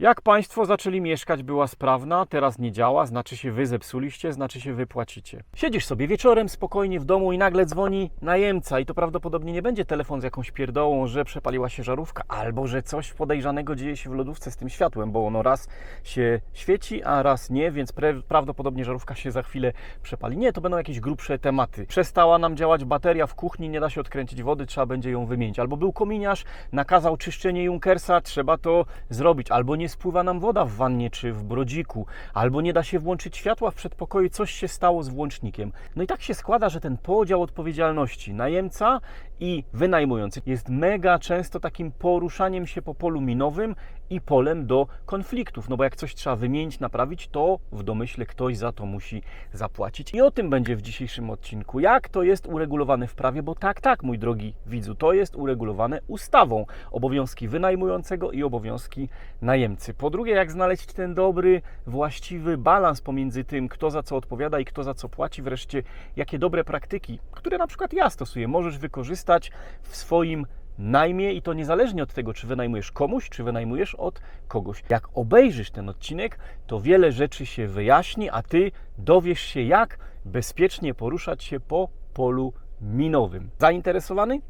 Jak Państwo zaczęli mieszkać, była sprawna, teraz nie działa, znaczy się Wy zepsuliście, znaczy się Wy płacicie. Siedzisz sobie wieczorem spokojnie w domu i nagle dzwoni najemca i to prawdopodobnie nie będzie telefon z jakąś pierdołą, że przepaliła się żarówka albo że coś podejrzanego dzieje się w lodówce z tym światłem, bo ono raz się świeci, a raz nie, więc prawdopodobnie żarówka się za chwilę przepali. Nie, to będą jakieś grubsze tematy. Przestała nam działać bateria w kuchni, nie da się odkręcić wody, trzeba będzie ją wymienić. Albo był kominiarz, nakazał czyszczenie Junkersa, trzeba to zrobić. Albo nie spływa nam woda w wannie czy w brodziku, albo nie da się włączyć światła w przedpokoju, coś się stało z włącznikiem. No i tak się składa, że ten podział odpowiedzialności najemca i wynajmujący jest mega często takim poruszaniem się po polu minowym i polem do konfliktów. No bo jak coś trzeba wymienić, naprawić, to w domyśle ktoś za to musi zapłacić. I o tym będzie w dzisiejszym odcinku. Jak to jest uregulowane w prawie? Bo tak, tak, mój drogi widzu, to jest uregulowane ustawą. Obowiązki wynajmującego i obowiązki najemcy. Po drugie, jak znaleźć ten dobry, właściwy balans pomiędzy tym, kto za co odpowiada i kto za co płaci. Wreszcie, jakie dobre praktyki, które na przykład ja stosuję, możesz wykorzystać w swoim najmie i to niezależnie od tego, czy wynajmujesz komuś, czy wynajmujesz od kogoś. Jak obejrzysz ten odcinek, to wiele rzeczy się wyjaśni, a ty dowiesz się, jak bezpiecznie poruszać się po polu minowym. Zainteresowany?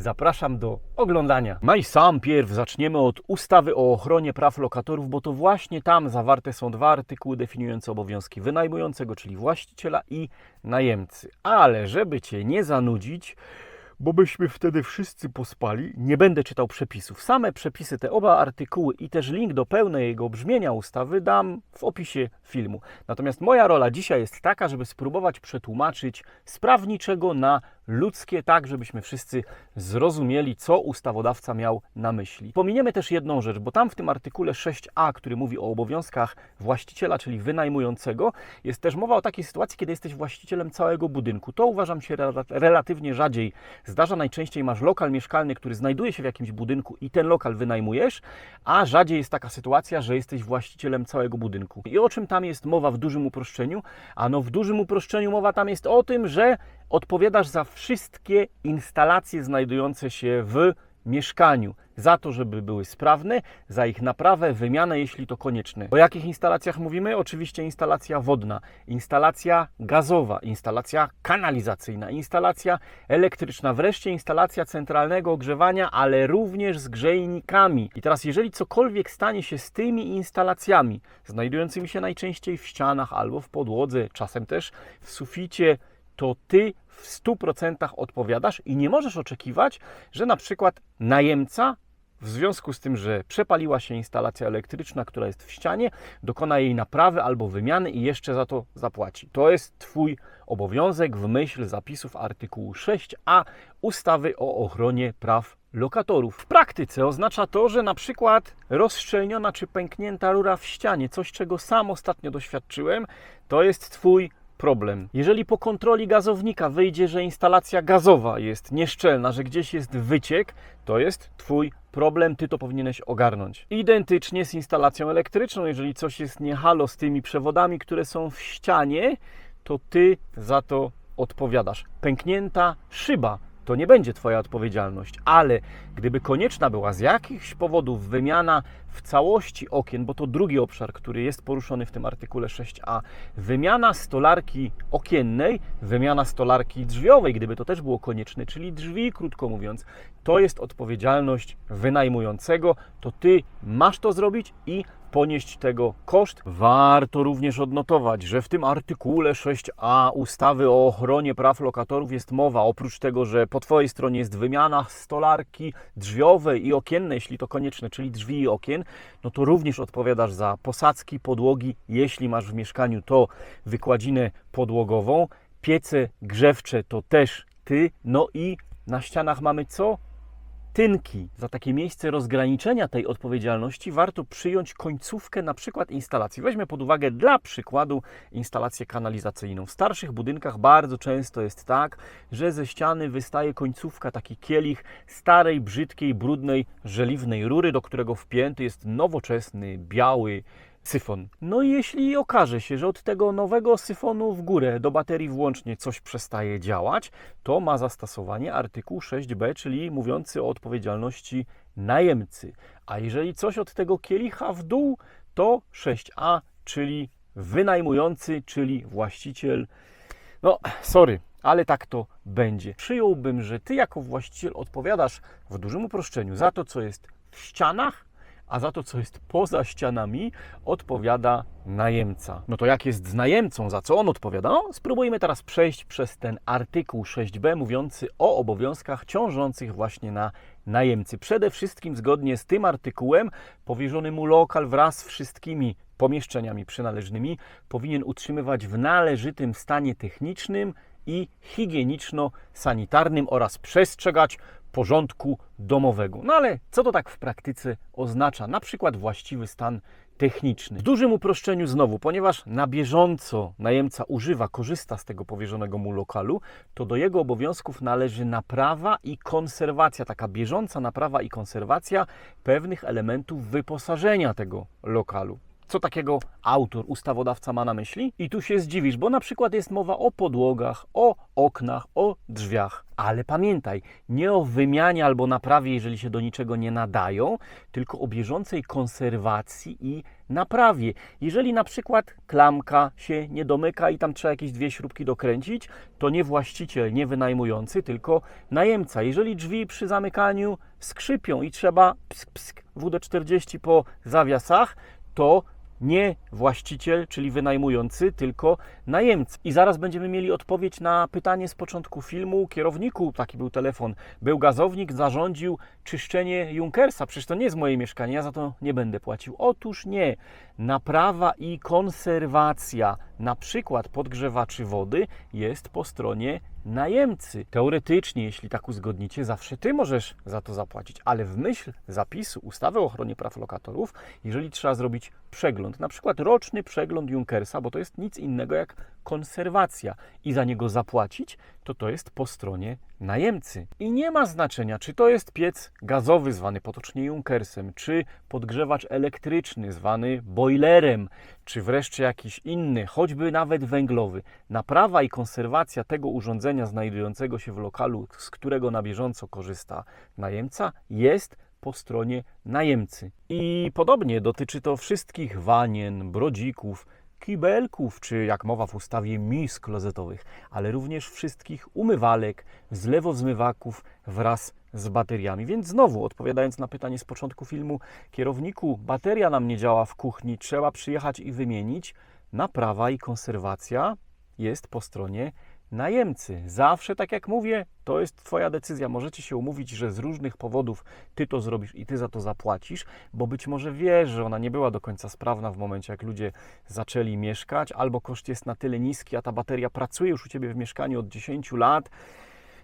Zapraszam do oglądania. No i sam pierw zaczniemy od ustawy o ochronie praw lokatorów, bo to właśnie tam zawarte są dwa artykuły definiujące obowiązki wynajmującego, czyli właściciela i najemcy. Ale żeby Cię nie zanudzić, bo byśmy wtedy wszyscy pospali. Nie będę czytał przepisów. Same przepisy, te oba artykuły i też link do pełnego brzmienia ustawy dam w opisie filmu. Natomiast moja rola dzisiaj jest taka, żeby spróbować przetłumaczyć z prawniczego na ludzkie, tak żebyśmy wszyscy zrozumieli, co ustawodawca miał na myśli. Pominiemy też jedną rzecz, bo tam w tym artykule 6a, który mówi o obowiązkach właściciela, czyli wynajmującego, jest też mowa o takiej sytuacji, kiedy jesteś właścicielem całego budynku. To uważam się rela- relatywnie rzadziej zdarza. Najczęściej masz lokal mieszkalny, który znajduje się w jakimś budynku i ten lokal wynajmujesz, a rzadziej jest taka sytuacja, że jesteś właścicielem całego budynku. I o czym tam jest mowa w dużym uproszczeniu? Ano w dużym uproszczeniu mowa tam jest o tym, że odpowiadasz za wszystkie instalacje znajdujące się w mieszkaniu. Za to, żeby były sprawne, za ich naprawę, wymianę, jeśli to konieczne. O jakich instalacjach mówimy? Oczywiście instalacja wodna, instalacja gazowa, instalacja kanalizacyjna, instalacja elektryczna, wreszcie instalacja centralnego ogrzewania, ale również z grzejnikami. I teraz, jeżeli cokolwiek stanie się z tymi instalacjami, znajdującymi się najczęściej w ścianach albo w podłodze, czasem też w suficie, to ty w 100% odpowiadasz i nie możesz oczekiwać, że na przykład najemca w związku z tym, że przepaliła się instalacja elektryczna, która jest w ścianie, dokona jej naprawy albo wymiany i jeszcze za to zapłaci. To jest Twój obowiązek w myśl zapisów artykułu 6a ustawy o ochronie praw lokatorów. W praktyce oznacza to, że na przykład rozszczelniona czy pęknięta rura w ścianie, coś czego sam ostatnio doświadczyłem, to jest Twój problem. Jeżeli po kontroli gazownika wyjdzie, że instalacja gazowa jest nieszczelna, że gdzieś jest wyciek, to jest Twój problem, Ty to powinieneś ogarnąć. Identycznie z instalacją elektryczną, jeżeli coś jest nie halo z tymi przewodami, które są w ścianie, to Ty za to odpowiadasz. Pęknięta szyba to nie będzie Twoja odpowiedzialność, ale gdyby konieczna była z jakichś powodów wymiana w całości okien, bo to drugi obszar, który jest poruszony w tym artykule 6a, wymiana stolarki okiennej, wymiana stolarki drzwiowej, gdyby to też było konieczne, czyli drzwi, krótko mówiąc, to jest odpowiedzialność wynajmującego, to Ty masz to zrobić i ponieść tego koszt. Warto również odnotować, że w tym artykule 6a ustawy o ochronie praw lokatorów jest mowa, oprócz tego, że po Twojej stronie jest wymiana stolarki drzwiowej i okiennej, jeśli to konieczne, czyli drzwi i okien, no to również odpowiadasz za posadzki, podłogi, jeśli masz w mieszkaniu to wykładzinę podłogową, piece grzewcze to też Ty, no i na ścianach mamy co? Tynki. Za takie miejsce rozgraniczenia tej odpowiedzialności warto przyjąć końcówkę na przykład instalacji. Weźmy pod uwagę dla przykładu instalację kanalizacyjną. W starszych budynkach bardzo często jest tak, że ze ściany wystaje końcówka, taki kielich starej, brzydkiej, brudnej, żeliwnej rury, do którego wpięty jest nowoczesny, biały, syfon. No i jeśli okaże się, że od tego nowego syfonu w górę do baterii włącznie coś przestaje działać, to ma zastosowanie artykuł 6b, czyli mówiący o odpowiedzialności najemcy. A jeżeli coś od tego kielicha w dół, to 6a, czyli wynajmujący, czyli właściciel. No, sorry, ale tak to będzie. Przyjąłbym, że ty jako właściciel odpowiadasz w dużym uproszczeniu za to, co jest w ścianach, a za to, co jest poza ścianami, odpowiada najemca. No to jak jest z najemcą, za co on odpowiada? No, spróbujmy teraz przejść przez ten artykuł 6b mówiący o obowiązkach ciążących właśnie na najemcy. Przede wszystkim zgodnie z tym artykułem powierzony mu lokal wraz z wszystkimi pomieszczeniami przynależnymi powinien utrzymywać w należytym stanie technicznym i higieniczno-sanitarnym oraz przestrzegać porządku domowego. No ale co to tak w praktyce oznacza? Na przykład właściwy stan techniczny. W dużym uproszczeniu znowu, ponieważ na bieżąco najemca używa, korzysta z tego powierzonego mu lokalu, to do jego obowiązków należy naprawa i konserwacja, taka bieżąca naprawa i konserwacja pewnych elementów wyposażenia tego lokalu. Co takiego autor, ustawodawca ma na myśli? I tu się zdziwisz, bo na przykład jest mowa o podłogach, o oknach, o drzwiach. Ale pamiętaj, nie o wymianie albo naprawie, jeżeli się do niczego nie nadają, tylko o bieżącej konserwacji i naprawie. Jeżeli na przykład klamka się nie domyka i tam trzeba jakieś dwie śrubki dokręcić, to nie właściciel, nie wynajmujący, tylko najemca. Jeżeli drzwi przy zamykaniu skrzypią i trzeba psk, psk, WD-40 po zawiasach, to nie właściciel, czyli wynajmujący, tylko najemca. I zaraz będziemy mieli odpowiedź na pytanie z początku filmu. Kierowniku, taki był telefon, był gazownik, zarządził czyszczenie Junkersa. Przecież to nie jest moje mieszkanie, ja za to nie będę płacił. Otóż nie. Naprawa i konserwacja, na przykład podgrzewaczy wody, jest po stronie najemcy. Teoretycznie, jeśli tak uzgodnicie, zawsze ty możesz za to zapłacić, ale w myśl zapisu ustawy o ochronie praw lokatorów, jeżeli trzeba zrobić przegląd, na przykład roczny przegląd Junkersa, bo to jest nic innego jak konserwacja i za niego zapłacić, to to jest po stronie najemcy. I nie ma znaczenia, czy to jest piec gazowy zwany potocznie Junkersem, czy podgrzewacz elektryczny zwany boilerem, czy wreszcie jakiś inny, choćby nawet węglowy. Naprawa i konserwacja tego urządzenia znajdującego się w lokalu, z którego na bieżąco korzysta najemca, jest po stronie najemcy. I podobnie dotyczy to wszystkich wanien, brodzików, kibelków, czy jak mowa w ustawie mis klozetowych, ale również wszystkich umywalek, zlewozmywaków wraz z bateriami. Więc znowu, odpowiadając na pytanie z początku filmu, kierowniku, bateria nam nie działa w kuchni, trzeba przyjechać i wymienić. Naprawa i konserwacja jest po stronie najemcy. Zawsze, tak jak mówię, to jest Twoja decyzja. Możecie się umówić, że z różnych powodów Ty to zrobisz i Ty za to zapłacisz, bo być może wiesz, że ona nie była do końca sprawna w momencie, jak ludzie zaczęli mieszkać, albo koszt jest na tyle niski, a ta bateria pracuje już u Ciebie w mieszkaniu od 10 lat,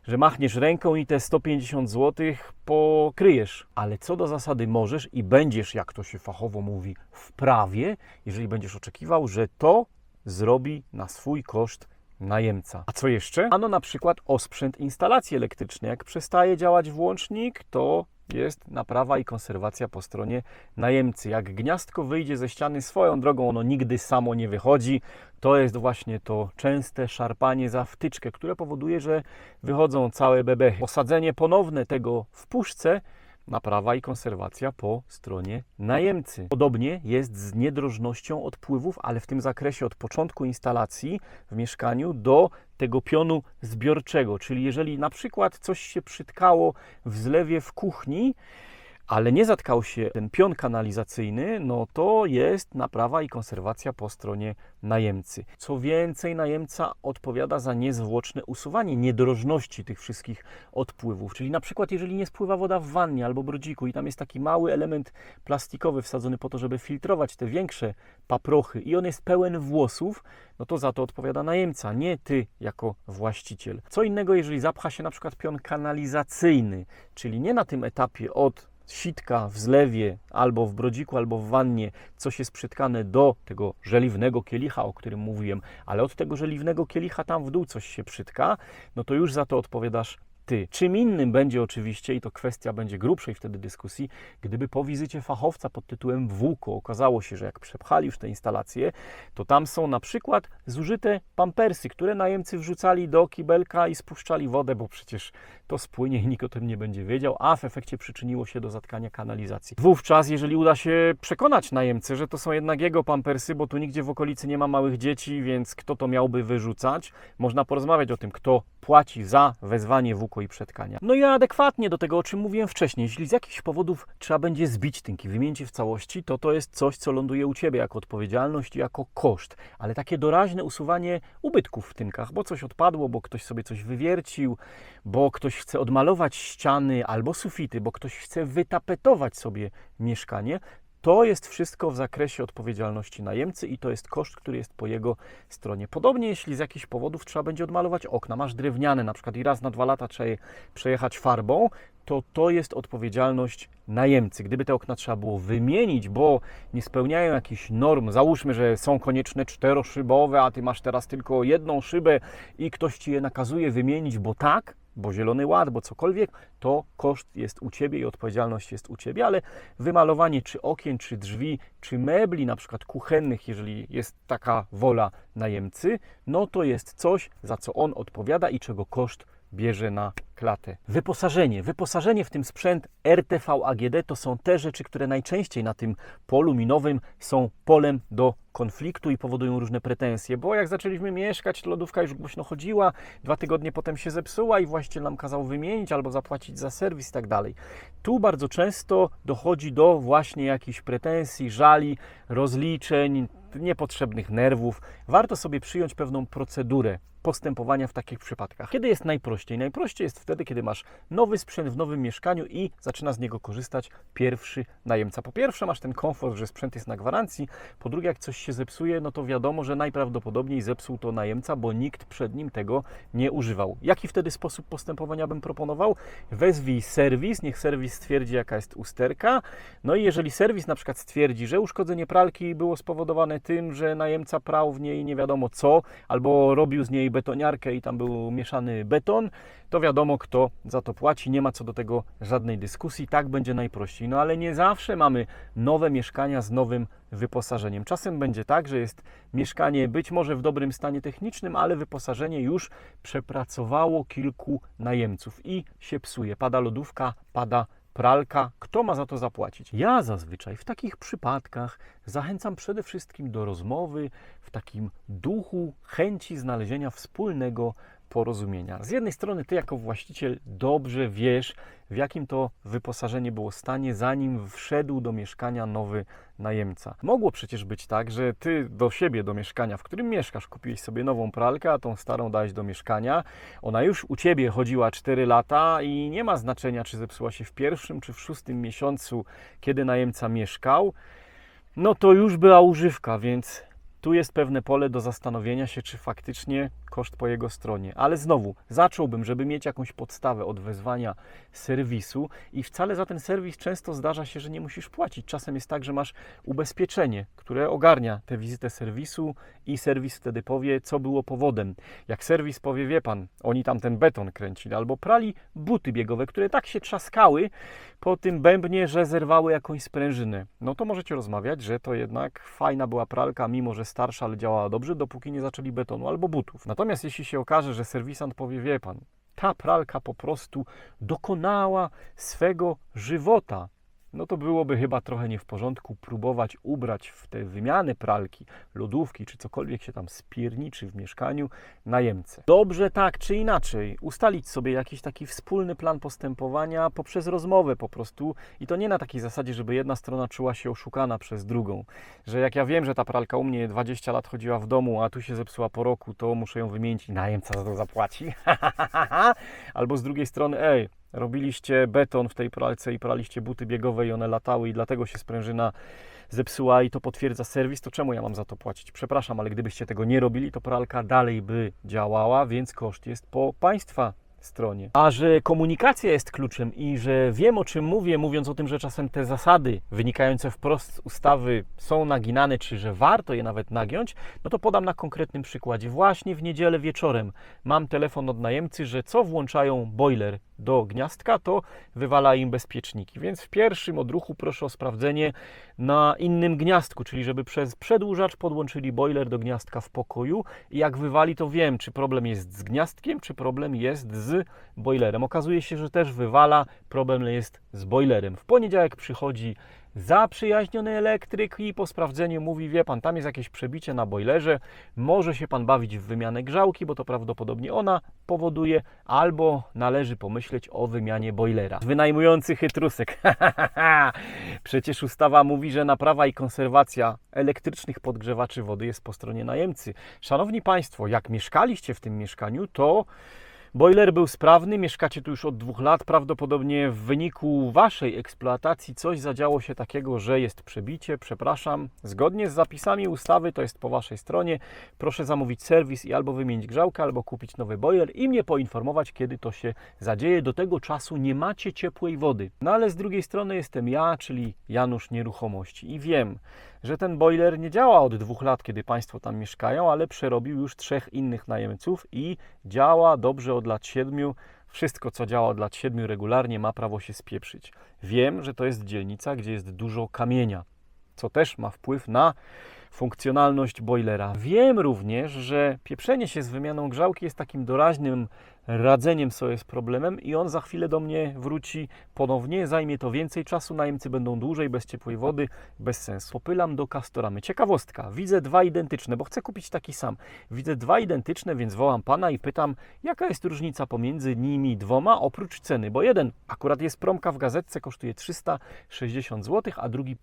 że machniesz ręką i te 150 zł pokryjesz. Ale co do zasady możesz i będziesz, jak to się fachowo mówi, w prawie, jeżeli będziesz oczekiwał, że to zrobi na swój koszt najemca. A co jeszcze? Ano na przykład osprzęt instalacji elektrycznej. Jak przestaje działać włącznik, to jest naprawa i konserwacja po stronie najemcy. Jak gniazdko wyjdzie ze ściany swoją drogą, ono nigdy samo nie wychodzi. To jest właśnie to częste szarpanie za wtyczkę, które powoduje, że wychodzą całe bebechy. Osadzenie ponowne tego w puszce naprawa i konserwacja po stronie najemcy. Podobnie jest z niedrożnością odpływów, ale w tym zakresie od początku instalacji w mieszkaniu do tego pionu zbiorczego. Czyli jeżeli na przykład coś się przytkało w zlewie w kuchni, ale nie zatkał się ten pion kanalizacyjny, no to jest naprawa i konserwacja po stronie najemcy. Co więcej, najemca odpowiada za niezwłoczne usuwanie niedrożności tych wszystkich odpływów. Czyli na przykład, jeżeli nie spływa woda w wannie albo brodziku i tam jest taki mały element plastikowy wsadzony po to, żeby filtrować te większe paprochy i on jest pełen włosów, no to za to odpowiada najemca, nie ty jako właściciel. Co innego, jeżeli zapcha się na przykład pion kanalizacyjny, czyli nie na tym etapie od sitka w zlewie, albo w brodziku, albo w wannie, coś jest przytkane do tego żeliwnego kielicha, o którym mówiłem, ale od tego żeliwnego kielicha tam w dół coś się przytka, no to już za to odpowiadasz ty. Czym innym będzie oczywiście, i to kwestia będzie grubszej wtedy dyskusji, gdyby po wizycie fachowca pod tytułem WUKO okazało się, że jak przepchali już te instalacje, to tam są na przykład zużyte pampersy, które najemcy wrzucali do kibelka i spuszczali wodę, bo przecież to spłynie i nikt o tym nie będzie wiedział, a w efekcie przyczyniło się do zatkania kanalizacji. Wówczas, jeżeli uda się przekonać najemcę, że to są jednak jego pampersy, bo tu nigdzie w okolicy nie ma małych dzieci, więc kto to miałby wyrzucać, można porozmawiać o tym, kto płaci za wezwanie WUKO i przetkania. No i adekwatnie do tego, o czym mówiłem wcześniej, jeśli z jakichś powodów trzeba będzie zbić tynki, wymienić je w całości, to to jest coś, co ląduje u Ciebie jako odpowiedzialność i jako koszt, ale takie doraźne usuwanie ubytków w tynkach, bo coś odpadło, bo ktoś sobie coś wywiercił, bo ktoś chce odmalować ściany albo sufity, bo ktoś chce wytapetować sobie mieszkanie, to jest wszystko w zakresie odpowiedzialności najemcy i to jest koszt, który jest po jego stronie. Podobnie, jeśli z jakichś powodów trzeba będzie odmalować okna, masz drewniane na przykład i raz na dwa lata trzeba je przejechać farbą, to to jest odpowiedzialność najemcy. Gdyby te okna trzeba było wymienić, bo nie spełniają jakichś norm, załóżmy, że są konieczne czteroszybowe, a ty masz teraz tylko jedną szybę i ktoś ci je nakazuje wymienić, bo tak, bo zielony ład, bo cokolwiek, to koszt jest u Ciebie i odpowiedzialność jest u Ciebie, ale wymalowanie czy okien, czy drzwi, czy mebli, na przykład kuchennych, jeżeli jest taka wola najemcy, no to jest coś, za co on odpowiada i czego koszt bierze na klatę. Wyposażenie. Wyposażenie w tym sprzęt RTV AGD to są te rzeczy, które najczęściej na tym polu minowym są polem do konfliktu i powodują różne pretensje, bo jak zaczęliśmy mieszkać, lodówka już głośno chodziła, dwa tygodnie potem się zepsuła i właściciel nam kazał wymienić albo zapłacić za serwis i tak dalej. Tu bardzo często dochodzi do właśnie jakichś pretensji, żali, rozliczeń, niepotrzebnych nerwów. Warto sobie przyjąć pewną procedurę postępowania w takich przypadkach. Kiedy jest najprościej? Najprościej jest wtedy, kiedy masz nowy sprzęt w nowym mieszkaniu i zaczyna z niego korzystać pierwszy najemca. Po pierwsze, masz ten komfort, że sprzęt jest na gwarancji. Po drugie, jak coś się zepsuje, no to wiadomo, że najprawdopodobniej zepsuł to najemca, bo nikt przed nim tego nie używał. Jaki wtedy sposób postępowania bym proponował? Wezwij serwis, niech serwis stwierdzi, jaka jest usterka. No i jeżeli serwis na przykład stwierdzi, że uszkodzenie pralki było spowodowane tym, że najemca prał w niej nie wiadomo co, albo robił z niej betoniarkę i tam był mieszany beton, to wiadomo, kto za to płaci. Nie ma co do tego żadnej dyskusji. Tak będzie najprościej. No ale nie zawsze mamy nowe mieszkania z nowym wyposażeniem. Czasem będzie tak, że jest mieszkanie być może w dobrym stanie technicznym, ale wyposażenie już przepracowało kilku najemców i się psuje. Pada lodówka, pada pralka, kto ma za to zapłacić? Ja zazwyczaj w takich przypadkach zachęcam przede wszystkim do rozmowy w takim duchu chęci znalezienia wspólnego porozumienia. Z jednej strony ty jako właściciel dobrze wiesz, w jakim to wyposażenie było stanie, zanim wszedł do mieszkania nowy najemca. Mogło przecież być tak, że ty do siebie, do mieszkania, w którym mieszkasz, kupiłeś sobie nową pralkę, a tą starą dałeś do mieszkania. Ona już u ciebie chodziła 4 lata i nie ma znaczenia, czy zepsuła się w pierwszym czy w szóstym miesiącu, kiedy najemca mieszkał. No to już była używka, więc tu jest pewne pole do zastanowienia się, czy faktycznie koszt po jego stronie. Ale znowu, zacząłbym, żeby mieć jakąś podstawę od wezwania serwisu i wcale za ten serwis często zdarza się, że nie musisz płacić. Czasem jest tak, że masz ubezpieczenie, które ogarnia tę wizytę serwisu i serwis wtedy powie, co było powodem. Jak serwis powie, wie pan, oni tam ten beton kręcili, albo prali buty biegowe, które tak się trzaskały po tym bębnie, że zerwały jakąś sprężynę. No to możecie rozmawiać, że to jednak fajna była pralka, mimo że starsza, ale działała dobrze, dopóki nie zaczęli betonu albo butów. Natomiast jeśli się okaże, że serwisant powie, wie pan, ta pralka po prostu dokonała swego żywota, no to byłoby chyba trochę nie w porządku próbować ubrać w te wymiany pralki, lodówki czy cokolwiek się tam spierniczy w mieszkaniu najemcę. Dobrze tak czy inaczej ustalić sobie jakiś taki wspólny plan postępowania poprzez rozmowę po prostu i to nie na takiej zasadzie, żeby jedna strona czuła się oszukana przez drugą, że jak ja wiem, że ta pralka u mnie 20 lat chodziła w domu, a tu się zepsuła po roku, to muszę ją wymienić i najemca za to zapłaci. Albo z drugiej strony, ej, robiliście beton w tej pralce i praliście buty biegowe i one latały i dlatego się sprężyna zepsuła i to potwierdza serwis, to czemu ja mam za to płacić? Przepraszam, ale gdybyście tego nie robili, to pralka dalej by działała, więc koszt jest po Państwa stronie. A że komunikacja jest kluczem i że wiem o czym mówię, mówiąc o tym, że czasem te zasady wynikające wprost z ustawy są naginane, czy że warto je nawet nagiąć, no to podam na konkretnym przykładzie. Właśnie w niedzielę wieczorem mam telefon od najemcy, że co włączają boiler do gniazdka, to wywala im bezpieczniki. Więc w pierwszym odruchu proszę o sprawdzenie na innym gniazdku, czyli żeby przez przedłużacz podłączyli boiler do gniazdka w pokoju i jak wywali, to wiem, czy problem jest z gniazdkiem, czy problem jest z boilerem. Okazuje się, że też wywala, problem jest z boilerem. W poniedziałek przychodzi zaprzyjaźniony elektryk i po sprawdzeniu mówi, wie pan, tam jest jakieś przebicie na bojlerze, może się pan bawić w wymianę grzałki, bo to prawdopodobnie ona powoduje, albo należy pomyśleć o wymianie bojlera. Wynajmujący chytrusek. Przecież ustawa mówi, że naprawa i konserwacja elektrycznych podgrzewaczy wody jest po stronie najemcy. Szanowni Państwo, jak mieszkaliście w tym mieszkaniu, to Boiler był sprawny, mieszkacie tu już od dwóch lat. Prawdopodobnie w wyniku waszej eksploatacji coś zadziało się takiego, że jest przebicie. Przepraszam, zgodnie z zapisami ustawy, to jest po waszej stronie. Proszę zamówić serwis i albo wymienić grzałkę, albo kupić nowy boiler i mnie poinformować, kiedy to się zadzieje. Do tego czasu nie macie ciepłej wody. No ale z drugiej strony jestem ja, czyli Janusz Nieruchomości i wiem, że ten boiler nie działa od dwóch lat, kiedy Państwo tam mieszkają, ale przerobił już trzech innych najemców i działa dobrze od lat siedmiu. Wszystko, co działa od lat siedmiu regularnie, ma prawo się spieprzyć. Wiem, że to jest dzielnica, gdzie jest dużo kamienia, co też ma wpływ na funkcjonalność boilera. Wiem również, że pieprzenie się z wymianą grzałki jest takim doraźnym radzeniem sobie z problemem i on za chwilę do mnie wróci ponownie. Zajmie to więcej czasu, najemcy będą dłużej, bez ciepłej wody, bez sensu. Popylam do Castoramy. Ciekawostka, widzę dwa identyczne, bo chcę kupić taki sam. Widzę dwa identyczne, więc wołam pana i pytam, jaka jest różnica pomiędzy nimi dwoma, oprócz ceny, bo jeden akurat jest promka w gazetce, kosztuje 360 zł, a drugi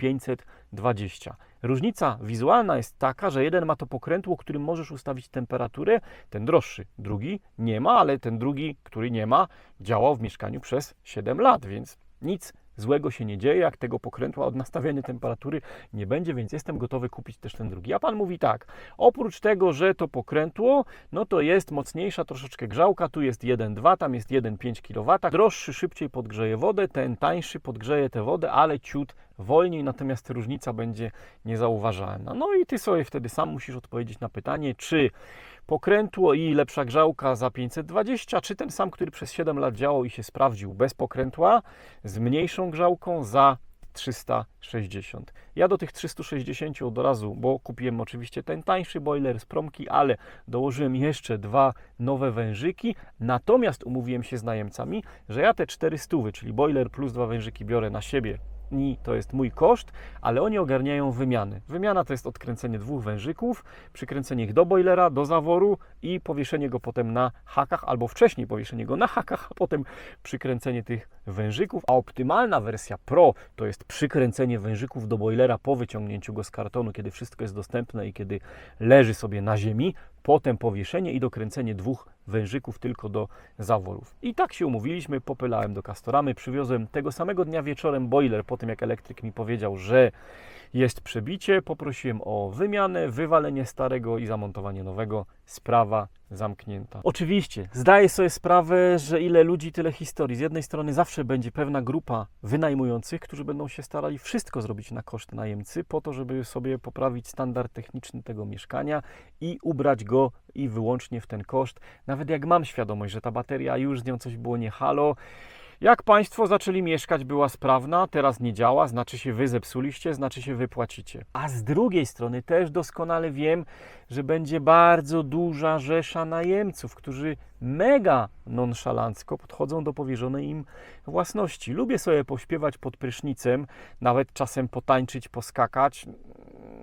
520 Różnica wizualna jest taka, że jeden ma to pokrętło, którym możesz ustawić temperaturę, ten droższy, drugi nie ma, ale ten drugi, który nie ma, działał w mieszkaniu przez 7 lat, więc nic złego się nie dzieje, jak tego pokrętła od nastawiania temperatury nie będzie, więc jestem gotowy kupić też ten drugi. A pan mówi tak, oprócz tego, że to pokrętło, no to jest mocniejsza troszeczkę grzałka, tu jest 1,2, tam jest 1,5 kW, droższy szybciej podgrzeje wodę, ten tańszy podgrzeje tę wodę, ale ciut wolniej, natomiast różnica będzie niezauważalna. No i ty sobie wtedy sam musisz odpowiedzieć na pytanie, czy pokrętło i lepsza grzałka za 520, czy ten sam, który przez 7 lat działał i się sprawdził bez pokrętła, z mniejszą grzałką za 360. Ja do tych 360 od razu, bo kupiłem oczywiście ten tańszy boiler z promki, ale dołożyłem jeszcze dwa nowe wężyki. Natomiast umówiłem się z najemcami, że ja te 400, czyli boiler plus dwa wężyki biorę na siebie dni to jest mój koszt, ale oni ogarniają wymiany. Wymiana to jest odkręcenie dwóch wężyków, przykręcenie ich do boilera, do zaworu i powieszenie go potem na hakach, albo wcześniej powieszenie go na hakach, a potem przykręcenie tych wężyków. A optymalna wersja Pro to jest przykręcenie wężyków do boilera po wyciągnięciu go z kartonu, kiedy wszystko jest dostępne i kiedy leży sobie na ziemi, potem powieszenie i dokręcenie dwóch wężyków tylko do zaworów. I tak się umówiliśmy, popylałem do Castoramy, przywiozłem tego samego dnia wieczorem boiler, po tym jak elektryk mi powiedział, że jest przebicie, poprosiłem o wymianę, wywalenie starego i zamontowanie nowego. Sprawa zamknięta. Oczywiście, zdaję sobie sprawę, że ile ludzi, tyle historii. Z jednej strony zawsze będzie pewna grupa wynajmujących, którzy będą się starali wszystko zrobić na koszt najemcy, po to, żeby sobie poprawić standard techniczny tego mieszkania i ubrać go i wyłącznie w ten koszt. Nawet jak mam świadomość, że ta bateria już z nią coś było nie halo, jak Państwo zaczęli mieszkać, była sprawna, teraz nie działa, znaczy się Wy zepsuliście, znaczy się Wy płacicie. A z drugiej strony też doskonale wiem, że będzie bardzo duża rzesza najemców, którzy mega nonszalancko podchodzą do powierzonej im własności. Lubię sobie pośpiewać pod prysznicem, nawet czasem potańczyć, poskakać,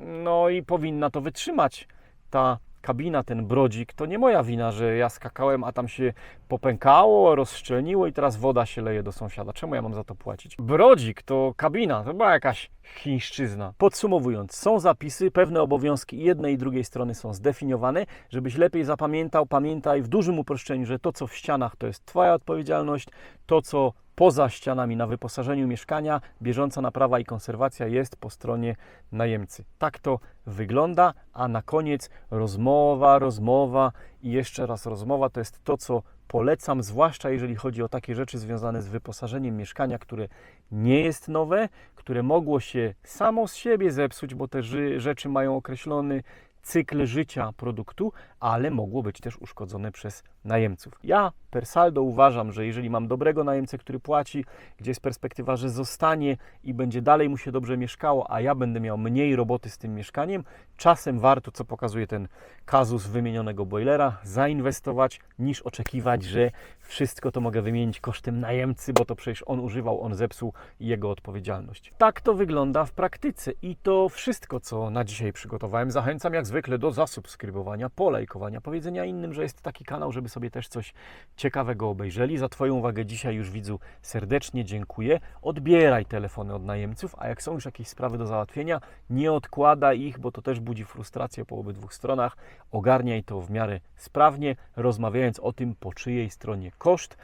no i powinna to wytrzymać ta kabina, ten brodzik, to nie moja wina, że ja skakałem, a tam się popękało, rozszczelniło i teraz woda się leje do sąsiada. Czemu ja mam za to płacić? Brodzik to kabina, to była jakaś chińszczyzna. Podsumowując, są zapisy, pewne obowiązki jednej i drugiej strony są zdefiniowane, żebyś lepiej zapamiętał, pamiętaj w dużym uproszczeniu, że to co w ścianach to jest Twoja odpowiedzialność, to co poza ścianami na wyposażeniu mieszkania, bieżąca naprawa i konserwacja jest po stronie najemcy. Tak to wygląda, a na koniec rozmowa, rozmowa i jeszcze raz rozmowa to jest to, co Polecam, zwłaszcza jeżeli chodzi o takie rzeczy związane z wyposażeniem mieszkania, które nie jest nowe, które mogło się samo z siebie zepsuć, bo te rzeczy mają określony cykl życia produktu, ale mogło być też uszkodzone przez najemców. Ja per saldo uważam, że jeżeli mam dobrego najemcę, który płaci, gdzie jest perspektywa, że zostanie i będzie dalej mu się dobrze mieszkało, a ja będę miał mniej roboty z tym mieszkaniem, czasem warto, co pokazuje ten kazus wymienionego boilera, zainwestować, niż oczekiwać, że wszystko to mogę wymienić kosztem najemcy, bo to przecież on używał, on zepsuł jego odpowiedzialność. Tak to wygląda w praktyce i to wszystko, co na dzisiaj przygotowałem. Zachęcam jak zwykle do zasubskrybowania, polajkowania, powiedzenia innym, że jest taki kanał, żeby sobie też coś ciekawego obejrzeli. Za Twoją uwagę dzisiaj już widzu serdecznie dziękuję. Odbieraj telefony od najemców, a jak są już jakieś sprawy do załatwienia, nie odkładaj ich, bo to też budzi frustrację po obydwu stronach. Ogarniaj to w miarę sprawnie, rozmawiając o tym, po czyjej stronie koszt.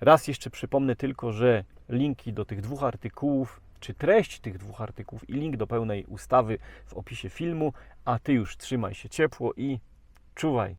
Raz jeszcze przypomnę tylko, że linki do tych dwóch artykułów, czy treść tych dwóch artykułów i link do pełnej ustawy w opisie filmu, a Ty już trzymaj się ciepło i czuwaj.